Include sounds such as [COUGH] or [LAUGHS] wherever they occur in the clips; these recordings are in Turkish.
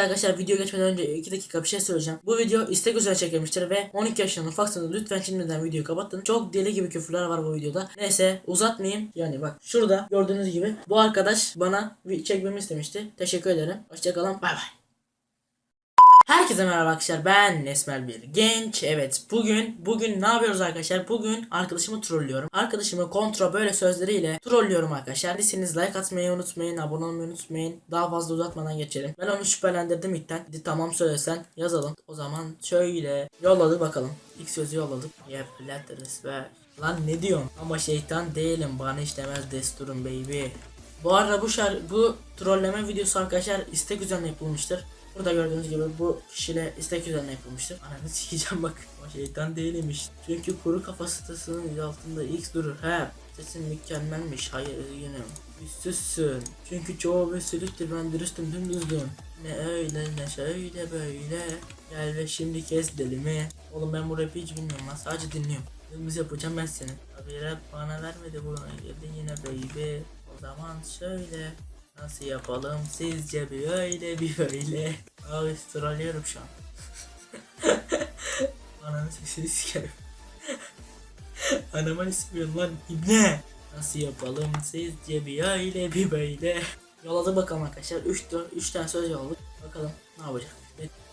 Arkadaşlar video geçmeden önce 2 dakika bir şey söyleyeceğim. Bu video istek üzerine çekilmiştir ve 12 yaşından ufaksanız lütfen şimdiden videoyu kapatın. Çok deli gibi küfürler var bu videoda. Neyse uzatmayayım. Yani bak şurada gördüğünüz gibi bu arkadaş bana çekmemi istemişti. Teşekkür ederim. Hoşçakalın. Bay bay. Herkese merhaba arkadaşlar. Ben Esmer bir genç. Evet bugün bugün ne yapıyoruz arkadaşlar? Bugün arkadaşımı trollüyorum arkadaşımı kontrol böyle sözleriyle trollüyorum arkadaşlar. Değilseniz like atmayı unutmayın abone olmayı unutmayın. Daha fazla uzatmadan geçelim. Ben onu şüphelendirdim ilkten Dedi, tamam söylesen yazalım. O zaman şöyle yolladı bakalım. İlk sözü yolladık. Yep letters ver lan ne diyorsun? Ama şeytan değilim bana işlemez desturum baby. Bu arada bu şar bu trolleme videosu arkadaşlar istek üzerine yapılmıştır. Burada gördüğünüz gibi bu kişiyle istek üzerine yapılmıştır. Ananı sikeceğim bak. O şeytan değilmiş. Çünkü kuru kafasının altında X durur. He. Sesin mükemmelmiş. Hayır üzgünüm. Üstsüzsün. Çünkü çoğu vesülüktür ben dürüstüm dümdüzdüm. Ne öyle ne şöyle böyle. Gel ve şimdi kes delimi. Oğlum ben bu rapi hiç bilmiyorum lan. Sadece dinliyorum. Dümdüz yapacağım ben seni. Abi rap bana vermedi bunu. Geldin yine baby. O zaman şöyle. Nasıl yapalım sizce bir öyle bir böyle. Abi şu an. [LAUGHS] Ananı sesini sikerim. [LAUGHS] Anama sıkıyorsun lan ibne. Nasıl yapalım sizce bir öyle bir böyle. Yolladı bakalım arkadaşlar. 3 3 tane söz yolladık. Bakalım ne yapacak.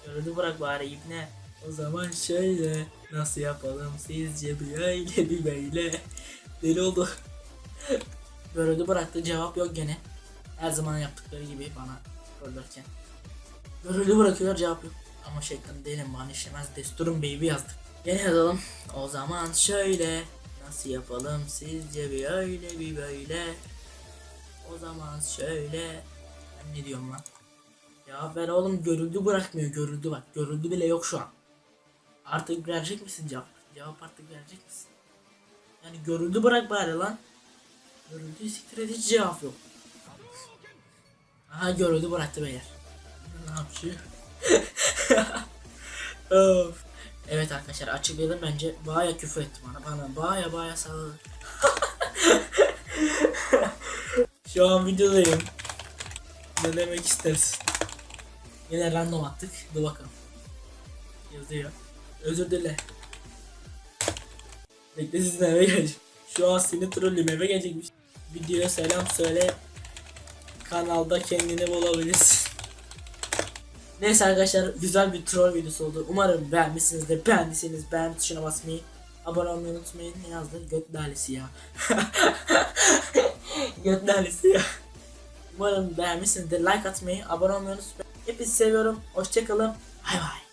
Gördü bırak bari ibne. O zaman şöyle nasıl yapalım sizce bir öyle bir böyle. Deli oldu. [LAUGHS] Görüldü bıraktı cevap yok gene. Her zaman yaptıkları gibi bana trollerken. Görüldü bırakıyorlar cevap yok. Ama şeytan değilim bana işlemez desturum baby yazdık. Gene yazalım. O zaman şöyle. Nasıl yapalım sizce bir öyle bir böyle. O zaman şöyle. Ben ne diyorum lan? Ya ver oğlum görüldü bırakmıyor görüldü bak. Görüldü bile yok şu an. Artık verecek misin cevap? Cevap artık verecek misin? Yani görüldü bırak bari lan. Görüldüğü siktir hiç cevap yok. Aha görüldü bıraktı beyler. Ne yapıyor? [LAUGHS] of. Evet arkadaşlar açıklayalım bence baya küfür etti bana bana baya baya salladı. [LAUGHS] Şu an videodayım. Ne demek istersin? Yine random attık. Dur bakalım. Yazıyor. Özür dile. Bekle sizin eve geleceğim. Şu an seni trollüm eve gelecekmiş. Videoya selam söyle kanalda kendini bulabilirsin. Neyse arkadaşlar güzel bir troll videosu oldu. Umarım beğenmişsinizdir. Beğendiyseniz beğen tuşuna basmayı, abone olmayı unutmayın. Ne yazdı? Göt lalesi ya. [LAUGHS] Göt lalesi ya. Umarım beğenmişsinizdir. Like atmayı, abone olmayı unutmayın. Hepinizi seviyorum. Hoşçakalın. Bay bay.